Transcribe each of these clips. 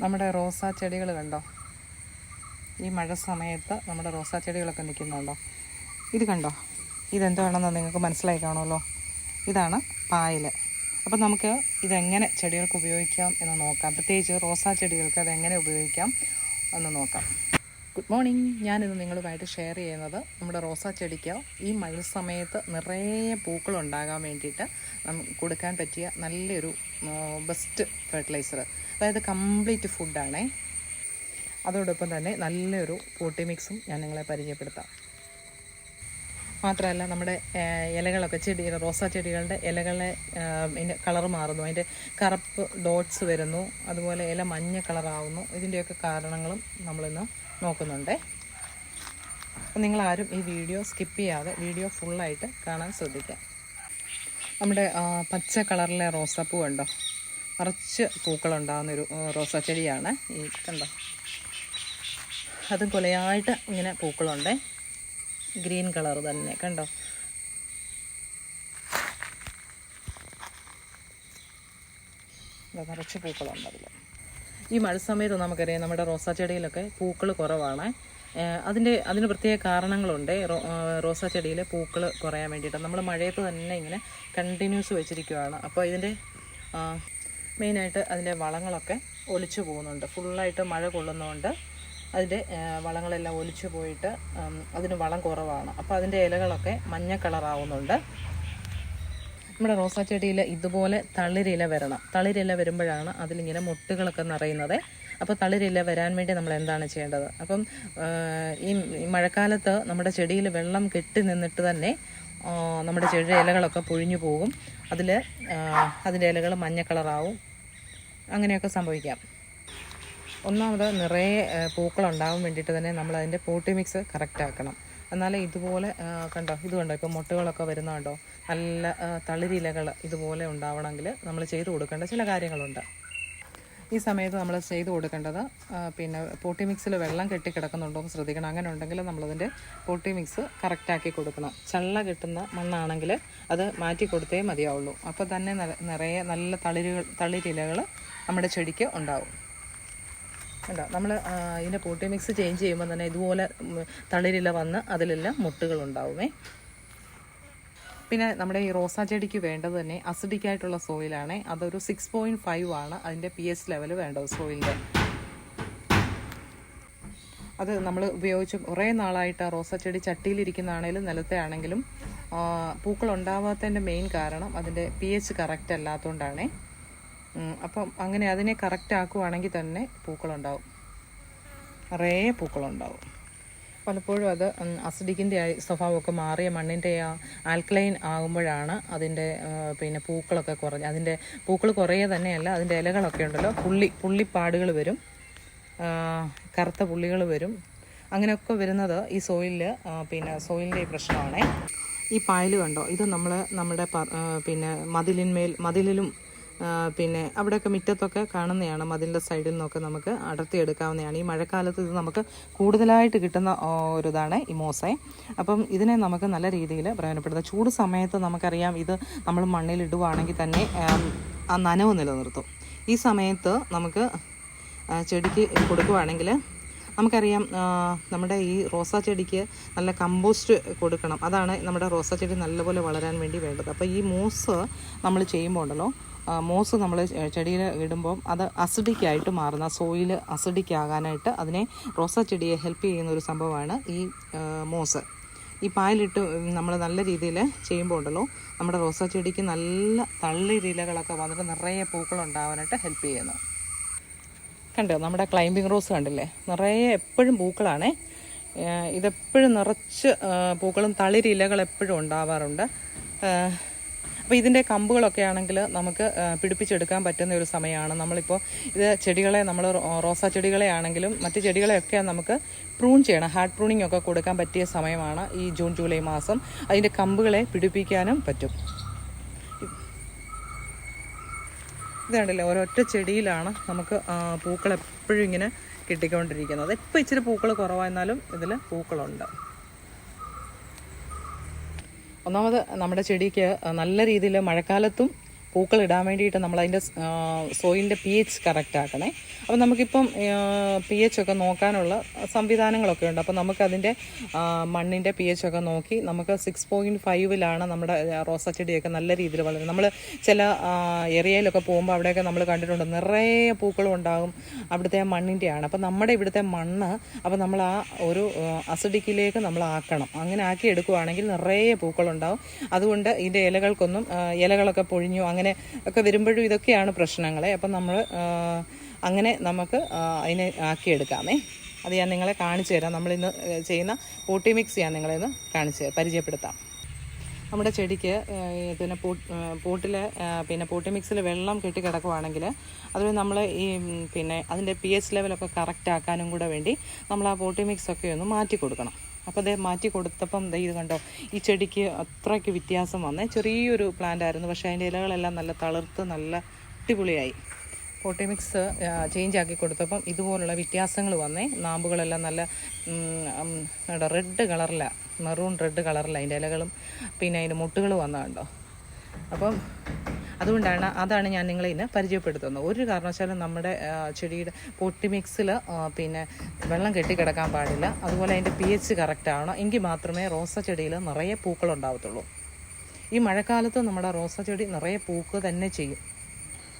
നമ്മുടെ റോസാ ചെടികൾ കണ്ടോ? ഈ മഴ സമയത്ത് നമ്മുടെ റോസാ ചെടികളൊക്കെ നിൽക്കുന്നുണ്ടോ? ഇത് കണ്ടോ? ഇതെന്താണെന്ന് നിങ്ങൾക്ക് മനസ്സിലായി കാണുമല്ലോ. ഇതാണ് പായൽ അപ്പം നമുക്ക് ഇതെങ്ങനെ ചെടികൾക്ക് ഉപയോഗിക്കാം എന്ന് നോക്കാം. പ്രത്യേകിച്ച് റോസാ ചെടികൾക്ക് അതെങ്ങനെ ഉപയോഗിക്കാം എന്ന് നോക്കാം. ഗുഡ് മോർണിംഗ് ഞാനിന്ന് നിങ്ങളുമായിട്ട് ഷെയർ ചെയ്യുന്നത് നമ്മുടെ റോസാ ചെടിക്ക് ഈ മഴ സമയത്ത് നിറയെ പൂക്കൾ പൂക്കളുണ്ടാകാൻ വേണ്ടിയിട്ട് കൊടുക്കാൻ പറ്റിയ നല്ലൊരു ബെസ്റ്റ് ഫെർട്ടിലൈസർ അതായത് കംപ്ലീറ്റ് ഫുഡാണേ അതോടൊപ്പം തന്നെ നല്ലൊരു പോട്ടി മിക്സും ഞാൻ നിങ്ങളെ പരിചയപ്പെടുത്താം. മാത്രമല്ല നമ്മുടെ ഇലകളൊക്കെ ചെടി റോസാ ചെടികളുടെ ഇലകളെ അതിന്റെ കളർ മാറുന്നു. അതിന്റെ കറുപ്പ് ഡോട്ട്സ് വരുന്നു. അതുപോലെ ഇല മഞ്ഞ കളറാവുന്നു. ഇതിന്റെയൊക്കെ കാരണങ്ങളും നമ്മളിന്ന് നോക്കുന്നുണ്ട്. അപ്പം നിങ്ങളാരും ഈ വീഡിയോ സ്കിപ്പ് ചെയ്യാതെ വീഡിയോ ഫുള്ളായിട്ട് കാണാൻ ശ്രദ്ധിക്കാം. നമ്മുടെ പച്ച കളറിലെ റോസാപ്പൂ കണ്ടോ? നിറച്ച് പൂക്കളുണ്ടാകുന്നൊരു റോസാ ചെടിയാണ്. ഈ കണ്ടോ? അതും കൊലയായിട്ട് ഇങ്ങനെ പൂക്കളുണ്ടേ. ഗ്രീൻ കളർ തന്നെ കണ്ടോ? നിറച്ച് പൂക്കളുണ്ട് അതിൽ ഈ മഴ സമയത്ത് നമുക്കറിയാം നമ്മുടെ റോസാ ചെടിയിലൊക്കെ പൂക്കൾ കുറവാണ് അതിന്റെ അതിന് പ്രത്യേക കാരണങ്ങളുണ്ട്. റോസാ ചെടിയിലെ പൂക്കൾ കുറയാൻ വേണ്ടിയിട്ട്. നമ്മൾ മഴയത്ത് തന്നെ ഇങ്ങനെ കണ്ടിന്യൂസ് വെച്ചിരിക്കുകയാണ് അപ്പോൾ ഇതിന്റെ മെയിനായിട്ട് അതിന്റെ വളങ്ങളൊക്കെ ഒലിച്ചു പോകുന്നുണ്ട്. ഫുള്ളായിട്ട് മഴ കൊള്ളുന്നതുകൊണ്ട് അതിന്റെ വളങ്ങളെല്ലാം ഒലിച്ചു പോയിട്ട് അതിന് വളം കുറവാണ്. അപ്പോൾ അതിന്റെ ഇലകളൊക്കെ മഞ്ഞ കളറാവുന്നുണ്ട്. നമ്മുടെ റോസാ ചെടിയിൽ ഇതുപോലെ തളിരില വരണം. തളിരില വരുമ്പോഴാണ് അതിലിങ്ങനെ മുട്ടുകളൊക്കെ നിറയുന്നത്. അപ്പോൾ തളിരില വരാൻ വേണ്ടി നമ്മൾ എന്താണ് ചെയ്യേണ്ടത്? അപ്പം ഈ മഴക്കാലത്ത് നമ്മുടെ ചെടിയിൽ വെള്ളം കെട്ടി നിന്നിട്ട് തന്നെ നമ്മുടെ ചെടി ഇലകളൊക്കെ പൊഴിഞ്ഞു പോകും. അതിൽ അതിന്റെ ഇലകൾ മഞ്ഞ കളറാവും. അങ്ങനെയൊക്കെ സംഭവിക്കാം. ഒന്നാമത് നിറയെ പൂക്കളുണ്ടാവാൻ വേണ്ടിയിട്ട് തന്നെ നമ്മൾ അതിന്റെ പോട്ടി മിക്സ് കറക്റ്റ് ആക്കണം. എന്നാലേ ഇതുപോലെ കണ്ടോ ഇത് കണ്ടോ ഇപ്പോൾ മുട്ടുകളൊക്കെ വരുന്ന കണ്ടോ നല്ല തളിരിലകൾ ഇതുപോലെ ഉണ്ടാവണമെങ്കിൽ നമ്മൾ ചെയ്തു കൊടുക്കേണ്ട ചില കാര്യങ്ങളുണ്ട്. ഈ സമയത്ത് നമ്മൾ ചെയ്തു കൊടുക്കേണ്ടത് പിന്നെ പോട്ടി മിക്സിൽ വെള്ളം കെട്ടി കിടക്കുന്നുണ്ടോ എന്ന് ശ്രദ്ധിക്കണം. അങ്ങനെ ഉണ്ടെങ്കിൽ നമ്മളതിന്റെ പോട്ടി മിക്സ് കറക്റ്റാക്കി കൊടുക്കണം. ചള്ള കിട്ടുന്ന മണ്ണാണെങ്കിൽ അത് മാറ്റി കൊടുത്തേ മതിയാവുള്ളൂ. അപ്പോൾ തന്നെ നിറയെ നല്ല തളിരുകൾ തളിരിലകൾ നമ്മുടെ ചെടിക്ക് ഉണ്ടാവും. കണ്ടോ? നമ്മൾ ഇതിന്റെ പോട്ടി മിക്സ് ചേഞ്ച് ചെയ്യുമ്പോൾ തന്നെ ഇതുപോലെ തളിരില വന്ന് അതിലെല്ലാം മുട്ടുകളുണ്ടാവുമേ. പിന്നെ നമ്മുടെ ഈ റോസാ ചെടിക്ക് വേണ്ടത് തന്നെ അസിഡിക് ആയിട്ടുള്ള സോയിലാണ് അതൊരു സിക്സ് പോയിന്റ് ഫൈവ് ആണ്. അതിന്റെ പി എച്ച് ലെവൽ വേണ്ടത് സോയിലിന്റെ അത് നമ്മൾ ഉപയോഗിച്ച് കുറേ നാളായിട്ട് ആ റോസാ ചെടി ചട്ടിയിലിരിക്കുന്നതാണേലും നിലത്തെ ആണെങ്കിലും പൂക്കളുണ്ടാവാത്തതിന്റെ മെയിൻ കാരണം അതിന്റെ പി എച്ച് കറക്റ്റ് അല്ലാത്തതുകൊണ്ടാണേ അപ്പം അങ്ങനെ അതിനെ കറക്റ്റ് ആക്കുവാണെങ്കിൽ തന്നെ പൂക്കളുണ്ടാവും. നിറയെ പൂക്കളുണ്ടാവും. പലപ്പോഴും അത് അസിഡിക്കിന്റെ സ്വഭാവമൊക്കെ മാറിയ മണ്ണിന്റെ ആ ആൽക്കലൈൻ ആകുമ്പോഴാണ് അതിന്റെ പിന്നെ പൂക്കളൊക്കെ കുറഞ്ഞ് അതിന്റെ പൂക്കൾ കുറേ തന്നെയല്ല അതിന്റെ ഇലകളൊക്കെ ഉണ്ടല്ലോ പുള്ളി പുള്ളിപ്പാടുകൾ വരും. കറുത്ത പുള്ളികൾ വരും. അങ്ങനെയൊക്കെ വരുന്നത് ഈ സോയിലിൽ പിന്നെ സോയിലിന്റെ പ്രശ്നമാണേ. ഈ പായൽ കണ്ടോ? ഇത് നമ്മൾ നമ്മുടെ പിന്നെ മതിലിന്മേൽ മതിലിലും പിന്നെ അവിടെയൊക്കെ മുറ്റത്തൊക്കെ കാണുന്നതാണ്. മതിലിന്റെ സൈഡിൽ നിന്നൊക്കെ നമുക്ക് അടർത്തിയെടുക്കാവുന്നതാണ്. ഈ മഴക്കാലത്ത് ഇത് നമുക്ക് കൂടുതലായിട്ട് കിട്ടുന്ന ഒരു ഇതാണ് ഈ മോസൈ. അപ്പം ഇതിനെ നമുക്ക് നല്ല രീതിയിൽ പ്രയോജനപ്പെടുത്താം. ചൂട് സമയത്ത് നമുക്കറിയാം ഇത് നമ്മൾ മണ്ണിൽ ഇടുവാണെങ്കിൽ തന്നെ ആം, നനവ് നിലനിർത്തും. ഈ സമയത്ത് നമുക്ക് ചെടിക്ക് കൊടുക്കുവാണെങ്കിൽ നമുക്കറിയാം നമ്മുടെ ഈ റോസാ ചെടിക്ക് നല്ല കമ്പോസ്റ്റ് കൊടുക്കണം. അതാണ് നമ്മുടെ റോസാ ചെടി നല്ലപോലെ വളരാൻ വേണ്ടി വേണ്ടത്. അപ്പോൾ ഈ മൂസ് നമ്മൾ ചെയ്യുമ്പോൾ ഉണ്ടല്ലോ മോസ് നമ്മൾ ചെടിയിൽ ഇടുമ്പോൾ അത് അസിഡിക്കായിട്ട് മാറുന്ന സോയിൽ അസിഡിക് ആകാനായിട്ട് അതിനെ റോസാ ചെടിയെ ഹെൽപ്പ് ചെയ്യുന്ന ഒരു സംഭവമാണ് ഈ മോസ്. ഈ പായലിട്ട് നമ്മൾ നല്ല രീതിയിൽ ചെയ്യുമ്പോൾ ഉണ്ടല്ലോ നമ്മുടെ റോസാ ചെടിക്ക് നല്ല തള്ളിരിലകളൊക്കെ വന്നിട്ട് നിറയെ പൂക്കളുണ്ടാവാനായിട്ട് ഹെൽപ്പ് ചെയ്യുന്നു. കണ്ടോ? നമ്മുടെ ക്ലൈമ്പിംഗ് റോസ് കണ്ടില്ലേ? നിറയെ എപ്പോഴും പൂക്കളാണേ. ഇതെപ്പോഴും നിറച്ച് പൂക്കളും തളിരിലകൾ എപ്പോഴും ഉണ്ടാവാറുണ്ട് അപ്പോൾ ഇതിന്റെ കമ്പുകളൊക്കെ ആണെങ്കിൽ നമുക്ക് പിടിപ്പിച്ചെടുക്കാൻ പറ്റുന്ന ഒരു സമയമാണ്. നമ്മളിപ്പോൾ ഇത് ചെടികളെ നമ്മൾ റോസാ ചെടികളെ ആണെങ്കിലും മറ്റ് ചെടികളെയൊക്കെ നമുക്ക് പ്രൂൺ ചെയ്യണം. ഹാർഡ് പ്രൂണിംഗ് ഒക്കെ കൊടുക്കാൻ പറ്റിയ സമയമാണ് ഈ ജൂൺ ജൂലൈ മാസം. അതിന്റെ കമ്പുകളെ പിടിപ്പിക്കാനും പറ്റും. ഇത് കണ്ടില്ലേ ഒരൊറ്റ ചെടിയിലാണ് നമുക്ക് പൂക്കൾ എപ്പോഴും ഇങ്ങനെ കിട്ടിക്കൊണ്ടിരിക്കുന്നത്. ഇപ്പോൾ ഇച്ചിരി പൂക്കൾ കുറവായിരുന്നാലും ഇതിൽ പൂക്കളുണ്ട്. ഒന്നാമത് നമ്മുടെ ചെടിക്ക് നല്ല രീതിയിൽ മഴക്കാലത്തും പൂക്കൾ ഇടാൻ വേണ്ടിയിട്ട് നമ്മൾ അതിന്റെ സോയിലിന്റെ പി എച്ച് കറക്റ്റ് ആക്കണേ. അപ്പോൾ നമുക്കിപ്പം പി എച്ച് ഒക്കെ നോക്കാനുള്ള സംവിധാനങ്ങളൊക്കെ ഉണ്ട്. അപ്പോൾ നമുക്കതിന്റെ മണ്ണിന്റെ പി എച്ച് ഒക്കെ നോക്കി നമുക്ക് സിക്സ് പോയിന്റ് ഫൈവിലാണ് നമ്മുടെ റോസാ ചെടിയൊക്കെ നല്ല രീതിയിൽ വളരുന്നത്. നമ്മൾ ചില ഏരിയയിലൊക്കെ പോകുമ്പോൾ അവിടെയൊക്കെ നമ്മൾ കണ്ടിട്ടുണ്ട് നിറയെ പൂക്കളും ഉണ്ടാകും അവിടുത്തെ മണ്ണിന്റെയാണ്. അപ്പോൾ നമ്മുടെ ഇവിടുത്തെ മണ്ണ് അപ്പോൾ നമ്മൾ ആ ഒരു അസിഡിക്കിലേക്ക് നമ്മൾ ആക്കണം. അങ്ങനെ ആക്കി എടുക്കുകയാണെങ്കിൽ നിറയെ പൂക്കളുണ്ടാവും. അതുകൊണ്ട് ഇതിന്റെ ഇലകൾക്കൊന്നും ഇലകളൊക്കെ പൊഴിഞ്ഞു അങ്ങനെ ഒക്കെ വരുമ്പോഴും ഇതൊക്കെയാണ് പ്രശ്നങ്ങളെ. അപ്പം നമ്മൾ അങ്ങനെ നമുക്ക് അതിനെ ആക്കിയെടുക്കാമേ. അത് ഞാൻ നിങ്ങളെ കാണിച്ചു തരാം. നമ്മളിന്ന് ചെയ്യുന്ന പോട്ടി മിക്സ് ഞാൻ നിങ്ങളെ ഇന്ന് കാണിച്ച് പരിചയപ്പെടുത്താം. നമ്മുടെ ചെടിക്ക് പിന്നെ പൂട്ടിൽ പിന്നെ പൂട്ടി മിക്സിൽ വെള്ളം കെട്ടി കിടക്കുവാണെങ്കിൽ അതിൽ നമ്മൾ ഈ പിന്നെ അതിന്റെ പി എച്ച് ലെവലൊക്കെ കറക്റ്റ് ആക്കാനും കൂടെ വേണ്ടി നമ്മൾ ആ പൂട്ടി മിക്സൊക്കെ ഒന്ന് മാറ്റി കൊടുക്കണം. അപ്പോൾ അതേ മാറ്റി കൊടുത്തപ്പം ദേ ഇത് കണ്ടോ? ഈ ചെടിക്ക് അത്രയ്ക്ക് വ്യത്യാസം വന്നേ. ചെറിയൊരു പ്ലാന്റ് ആയിരുന്നു പക്ഷേ അതിന്റെ ഇലകളെല്ലാം നല്ല തളിർത്ത് നല്ല അടിപൊളിയായി. പോട്ടിമിക്സ് ചേഞ്ച് ആക്കി കൊടുത്തപ്പം ഇതുപോലുള്ള വ്യത്യാസങ്ങൾ വന്നേ. നാമ്പുകളെല്ലാം നല്ല റെഡ് കളറിലാണ് മെറൂൺ റെഡ് കളറിലാണ് അതിന്റെ ഇലകളും പിന്നെ അതിന്റെ മുട്ടുകൾ വന്നതുണ്ടോ അപ്പം അതുകൊണ്ടാണ് അതാണ് ഞാൻ നിങ്ങളെ ഇന്ന് പരിചയപ്പെടുത്തുന്നത്. ഒരു കാരണവശാലും നമ്മുടെ ചെടിയുടെ പൊട്ടി മിക്സിൽ പിന്നെ വെള്ളം കെട്ടിക്കിടക്കാൻ പാടില്ല. അതുപോലെ അതിന്റെ പി എച്ച് കറക്റ്റ് ആവണം. എങ്കിൽ മാത്രമേ റോസ ചെടിയിൽ നിറയെ പൂക്കൾ ഉണ്ടാവത്തുള്ളൂ. ഈ മഴക്കാലത്ത് നമ്മുടെ റോസ ചെടി നിറയെ പൂക്ക് തന്നെ ചെയ്യും.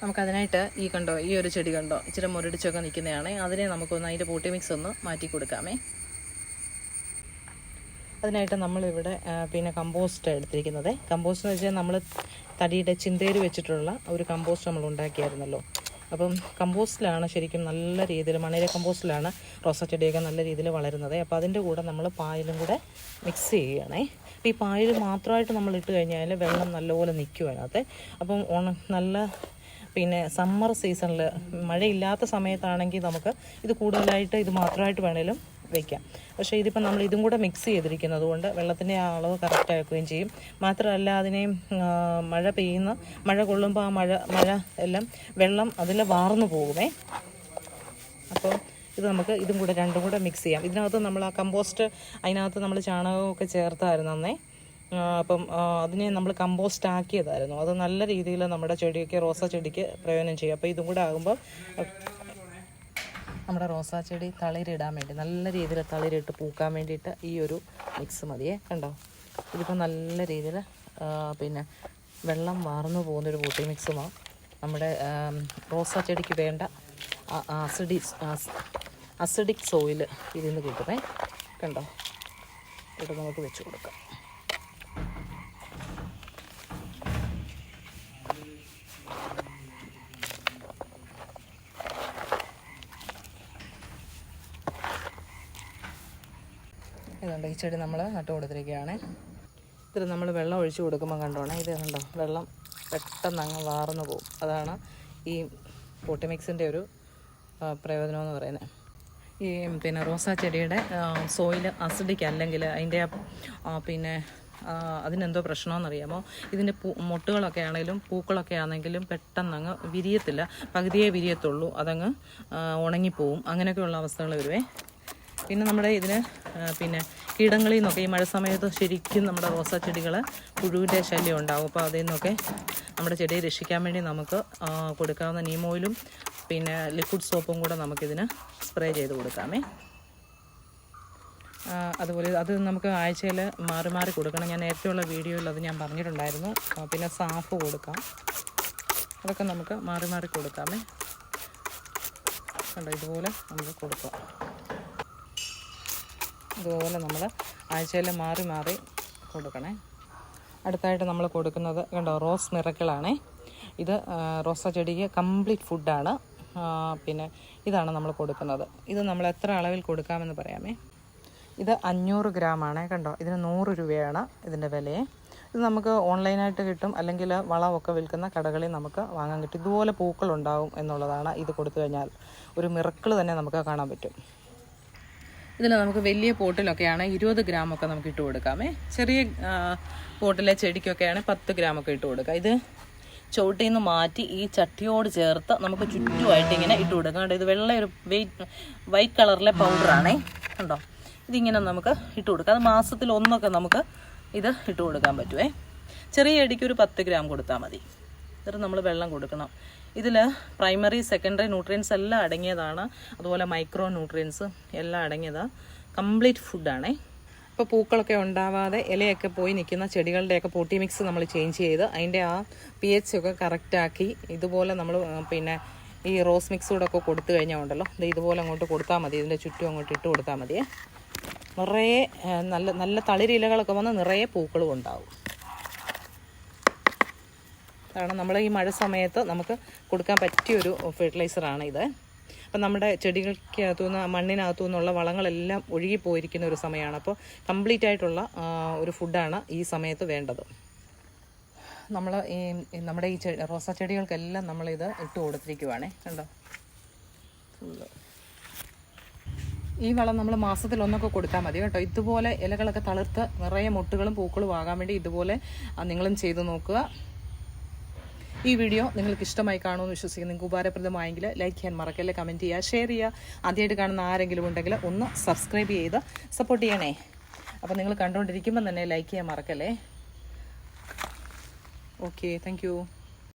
നമുക്കതിനായിട്ട് ഈ കണ്ടോ ഈ ഒരു ചെടി കണ്ടോ ഇച്ചിരി മുരടിച്ചൊക്കെ നിൽക്കുന്നതാണ്. അതിനെ നമുക്കൊന്ന് അതിന്റെ പോട്ടി മിക്സ് ഒന്ന് മാറ്റി കൊടുക്കാമേ. അതിനായിട്ട് നമ്മളിവിടെ പിന്നെ കമ്പോസ്റ്റ് എടുത്തിരിക്കുന്നത്. കമ്പോസ്റ്റ് എന്ന് വെച്ചാൽ നമ്മൾ തടിയുടെ ചിന്തേരി വെച്ചിട്ടുള്ള ഒരു കമ്പോസ്റ്റ് നമ്മൾ ഉണ്ടാക്കിയായിരുന്നല്ലോ. അപ്പം കമ്പോസ്റ്റിലാണ് ശരിക്കും നല്ല രീതിയിൽ മണ്ണിലെ കമ്പോസ്റ്റിലാണ് റോസ ചെടിയൊക്കെ നല്ല രീതിയിൽ വളരുന്നത്. അപ്പോൾ അതിന്റെ കൂടെ നമ്മൾ പായലും കൂടെ മിക്സ് ചെയ്യുകയാണേ. അപ്പോൾ ഈ പായൽ മാത്രമായിട്ട് നമ്മൾ ഇട്ട് കഴിഞ്ഞാൽ വെള്ളം നല്ലപോലെ നിൽക്കും അപ്പം ഉണ നല്ല പിന്നെ സമ്മർ സീസണിൽ മഴയില്ലാത്ത സമയത്താണെങ്കിൽ നമുക്ക് ഇത് കൂടുതലായിട്ട് ഇത് മാത്രമായിട്ട് വേണേലും വയ്ക്കാം പക്ഷേ ഇതിപ്പോൾ നമ്മൾ ഇതും കൂടെ മിക്സ് ചെയ്തിരിക്കുന്നത് കൊണ്ട് വെള്ളത്തിന്റെ ആ അളവ് കറക്റ്റ് ആക്കുകയും ചെയ്യും. മാത്രമല്ല അതിനെ മഴ പെയ്യുന്ന മഴ കൊള്ളുമ്പോൾ ആ മഴ മഴ എല്ലാം വെള്ളം അതിൽ വാർന്നു പോകുമേ. അപ്പോൾ ഇത് നമുക്ക് ഇതും കൂടെ രണ്ടും കൂടെ മിക്സ് ചെയ്യാം. ഇതിനകത്ത് നമ്മൾ ആ കമ്പോസ്റ്റ് അതിനകത്ത് നമ്മൾ ചാണകമൊക്കെ ചേർത്തായിരുന്നു അന്നേ. അപ്പം അതിനെ നമ്മൾ കമ്പോസ്റ്റ് ആക്കിയതായിരുന്നു. അത് നല്ല രീതിയിൽ നമ്മുടെ ചെടിക്ക് റോസ ചെടിക്ക് പ്രയോജനം ചെയ്യും. അപ്പോൾ ഇതും കൂടെ ആകുമ്പോൾ നമ്മുടെ റോസാ ചെടി തളിരിടാൻ വേണ്ടി നല്ല രീതിയിൽ തളിരിട്ട് പൂക്കാൻ വേണ്ടിയിട്ട് ഈ ഒരു മിക്സ് മതിയേ. കണ്ടോ? ഇതിപ്പോൾ നല്ല രീതിയിൽ പിന്നെ വെള്ളം വാർന്നു പോകുന്നൊരു പൂട്ടി മിക്സുമാണ് നമ്മുടെ റോസാ ചെടിക്ക് വേണ്ട അസിഡി അസിഡിക് സോയിൽ ഇതിൽ നിന്ന് കിട്ടുമേ. കണ്ടോ? ഇവിടെ നമുക്ക് വെച്ച് കൊടുക്കാം. ഇതുണ്ട്. ഈ ചെടി നമ്മൾ നട്ടു കൊടുത്തിരിക്കുകയാണ്. ഇതിൽ നമ്മൾ വെള്ളം ഒഴിച്ചു കൊടുക്കുമ്പോൾ കണ്ടോണേ ഇത് കണ്ടോ? വെള്ളം പെട്ടെന്ന് അങ്ങ് വാർന്നു പോകും അതാണ് ഈ പോട്ടിമിക്സിന്റെ ഒരു പ്രയോജനം എന്ന് പറയുന്നത്. ഈ പിന്നെ റോസാ ചെടിയുടെ സോയിൽ അസിഡിക് അല്ലെങ്കിൽ അതിന്റെ പിന്നെ അതിനെന്തോ പ്രശ്നമെന്നറിയാമോ ഇതിന്റെ പൂ മുട്ടുകളൊക്കെ ആണെങ്കിലും പൂക്കളൊക്കെ ആണെങ്കിലും പെട്ടെന്ന് അങ്ങ് വിരിയത്തില്ല. പകുതിയേ വിരിയത്തുള്ളൂ. അതങ്ങ് ഉണങ്ങിപ്പോവും. അങ്ങനെയൊക്കെയുള്ള അവസ്ഥകൾ വരുവേ. പിന്നെ നമ്മുടെ ഇതിന് പിന്നെ കീടങ്ങളിൽ നിന്നൊക്കെ ഈ മഴ സമയത്ത് ശരിക്കും നമ്മുടെ റോസാ ചെടികൾ പുഴുവിന്റെ ശല്യം ഉണ്ടാകും അപ്പോൾ അതിൽ നിന്നൊക്കെ നമ്മുടെ ചെടിയെ രക്ഷിക്കാൻ വേണ്ടി നമുക്ക് കൊടുക്കാവുന്ന നീം ഓയിലും പിന്നെ ലിക്വിഡ് സോപ്പും കൂടെ നമുക്കിതിന് സ്പ്രേ ചെയ്ത് കൊടുക്കാമേ. അതുപോലെ അത് നമുക്ക് ആഴ്ചയിൽ മാറി മാറി കൊടുക്കണം. ഞാൻ നേരത്തെയുള്ള വീഡിയോയിൽ അത് ഞാൻ പറഞ്ഞിട്ടുണ്ടായിരുന്നു. പിന്നെ സാഫ് കൊടുക്കാം. അതൊക്കെ നമുക്ക് മാറി മാറി കൊടുക്കാമേ. കണ്ടോ ഇതുപോലെ നമുക്ക് കൊടുക്കാം. ഇതുപോലെ നമ്മൾ ആഴ്ചയിൽ മാറി മാറി കൊടുക്കണേ. അടുത്തായിട്ട് നമ്മൾ കൊടുക്കുന്നത് കണ്ടോ റോസ് നിറക്കളാണേ. ഇത് റോസ ചെടിക്ക് കംപ്ലീറ്റ് ഫുഡാണ്. പിന്നെ ഇതാണ് നമ്മൾ കൊടുക്കുന്നത്. ഇത് നമ്മൾ എത്ര അളവിൽ കൊടുക്കാമെന്ന് പറയാമേ. ഇത് അഞ്ഞൂറ് ഗ്രാമാണ് കണ്ടോ ഇതിന് നൂറ് രൂപയാണ് ഇതിന്റെ വിലയെ ഇത് നമുക്ക് ഓൺലൈനായിട്ട് കിട്ടും അല്ലെങ്കിൽ വളമൊക്കെ വിൽക്കുന്ന കടകളിൽ നമുക്ക് വാങ്ങാൻ കിട്ടും. ഇതുപോലെ പൂക്കളുണ്ടാവും എന്നുള്ളതാണ് ഇത് കൊടുത്തു കഴിഞ്ഞാൽ ഒരു മിറക്കിൾ തന്നെ നമുക്ക് കാണാൻ പറ്റും. ഇതിൽ നമുക്ക് വലിയ പോട്ടിലൊക്കെയാണ് ഇരുപത് ഗ്രാമൊക്കെ നമുക്ക് ഇട്ട് കൊടുക്കാമേ ചെറിയ പോട്ടിലെ ചെടിക്കൊക്കെയാണ് പത്ത് ഗ്രാമൊക്കെ ഇട്ട് കൊടുക്കുക. ഇത് ചുവട്ടിൽ നിന്ന് മാറ്റി ഈ ചട്ടിയോട് ചേർത്ത് നമുക്ക് ചുറ്റുമായിട്ട് ഇങ്ങനെ ഇട്ട് കൊടുക്കാം. കണ്ടോ ഇത് വെള്ള ഒരു വെയിറ്റ് വൈറ്റ് കളറിലെ പൗഡറാണേ. കണ്ടോ ഇതിങ്ങനെ നമുക്ക് ഇട്ട് കൊടുക്കാം. അത് മാസത്തിൽ ഒന്നൊക്കെ നമുക്ക് ഇത് ഇട്ട് കൊടുക്കാൻ പറ്റുമേ ചെറിയ ചെടിക്ക് ഒരു പത്ത് ഗ്രാം കൊടുത്താൽ മതി. എന്നിട്ട് നമ്മൾ വെള്ളം കൊടുക്കണം. ഇതിൽ പ്രൈമറി സെക്കൻഡറി ന്യൂട്രിയൻസ് എല്ലാം അടങ്ങിയതാണ്. അതുപോലെ മൈക്രോ ന്യൂട്രിയൻസ് എല്ലാം അടങ്ങിയതാണ് കംപ്ലീറ്റ് ഫുഡാണേ ഇപ്പോൾ പൂക്കളൊക്കെ ഉണ്ടാവാതെ ഇലയൊക്കെ പോയി നിൽക്കുന്ന ചെടികളുടെയൊക്കെ പോട്ടി മിക്സ് നമ്മൾ ചേഞ്ച് ചെയ്ത് അതിന്റെ ആ പി എച്ച് ഒക്കെ കറക്റ്റാക്കി ഇതുപോലെ നമ്മൾ പിന്നെ ഈ റോസ് മിക്സ് കൂടെ ഒക്കെ കൊടുത്തു കഴിഞ്ഞാൽ ഉണ്ടല്ലോ. ഇത് ഇതുപോലെ അങ്ങോട്ട് കൊടുത്താൽ മതി. ഇതിന്റെ ചുറ്റും അങ്ങോട്ട് ഇട്ട് കൊടുത്താൽ മതിയേ. നിറയെ നല്ല നല്ല തളിരിലകളൊക്കെ വന്ന് നിറയെ പൂക്കളും ഉണ്ടാവും. കാരണം നമ്മൾ ഈ മഴ സമയത്ത് നമുക്ക് കൊടുക്കാൻ പറ്റിയൊരു ഫെർട്ടിലൈസറാണ് ഇത് അപ്പം നമ്മുടെ ചെടികൾക്കകത്തു നിന്ന് മണ്ണിനകത്തു നിന്നുള്ള വളങ്ങളെല്ലാം ഒഴുകിപ്പോയിരിക്കുന്ന ഒരു സമയമാണ്. അപ്പോൾ കംപ്ലീറ്റ് ആയിട്ടുള്ള ഒരു ഫുഡാണ് ഈ സമയത്ത് വേണ്ടത്. നമ്മൾ ഈ നമ്മുടെ ഈ ചെടി റോസാ ചെടികൾക്കെല്ലാം നമ്മളിത് ഇട്ട് കൊടുത്തിരിക്കുവാണേ. കണ്ടോ? ഈ വളം നമ്മൾ മാസത്തിൽ ഒന്നൊക്കെ കൊടുത്താൽ മതി കേട്ടോ. ഇതുപോലെ ഇലകളൊക്കെ തളിർത്ത് നിറയെ മുട്ടുകളും പൂക്കളും ആകാൻ വേണ്ടി ഇതുപോലെ നിങ്ങളും ചെയ്തു നോക്കുക. ഈ വീഡിയോ നിങ്ങൾക്ക് ഇഷ്ടമായി കാണുമെന്ന് വിശ്വസിക്കുന്നു. നിങ്ങൾക്ക് ഉപകാരപ്രദമായെങ്കിൽ ലൈക്ക് ചെയ്യാൻ മറക്കല്ലേ കമന്റ് ചെയ്യുക ഷെയർ ചെയ്യുക. ആദ്യമായിട്ട് കാണുന്ന ആരെങ്കിലും ഉണ്ടെങ്കിൽ ഒന്ന് സബ്സ്ക്രൈബ് ചെയ്ത് സപ്പോർട്ട് ചെയ്യണേ. അപ്പോൾ നിങ്ങൾ കണ്ടുകൊണ്ടിരിക്കുമ്പോൾ തന്നെ ലൈക്ക് ചെയ്യാൻ മറക്കല്ലേ? Okay thank